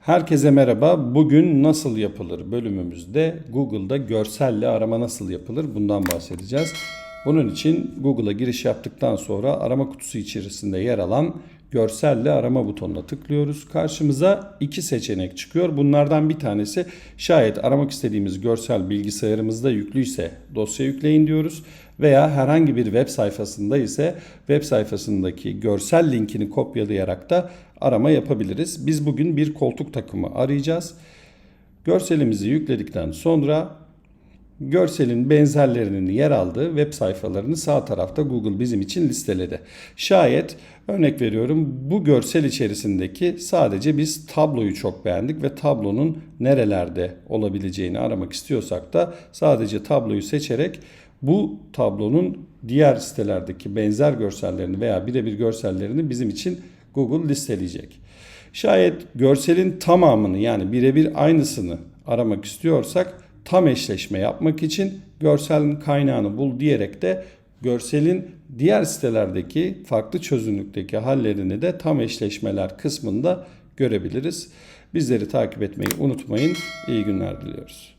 Herkese merhaba. Bugün nasıl yapılır bölümümüzde Google'da görselle arama nasıl yapılır bundan bahsedeceğiz. Bunun için Google'a giriş yaptıktan sonra arama kutusu içerisinde yer alan görselle arama butonuna tıklıyoruz. Karşımıza iki seçenek çıkıyor. Bunlardan bir tanesi şayet aramak istediğimiz görsel bilgisayarımızda yüklüyse dosya yükleyin diyoruz. Veya herhangi bir web sayfasında ise web sayfasındaki görsel linkini kopyalayarak da arama yapabiliriz. Biz bugün bir koltuk takımı arayacağız. Görselimizi yükledikten sonra görselin benzerlerinin yer aldığı web sayfalarını sağ tarafta Google bizim için listeledi. Şayet örnek veriyorum bu görsel içerisindeki sadece biz tabloyu çok beğendik ve tablonun nerelerde olabileceğini aramak istiyorsak da sadece tabloyu seçerek bu tablonun diğer sitelerdeki benzer görsellerini veya birebir görsellerini bizim için Google listeleyecek. Şayet görselin tamamını yani birebir aynısını aramak istiyorsak tam eşleşme yapmak için görselin kaynağını bul diyerek de görselin diğer sitelerdeki farklı çözünürlükteki hallerini de tam eşleşmeler kısmında görebiliriz. Bizleri takip etmeyi unutmayın. İyi günler diliyoruz.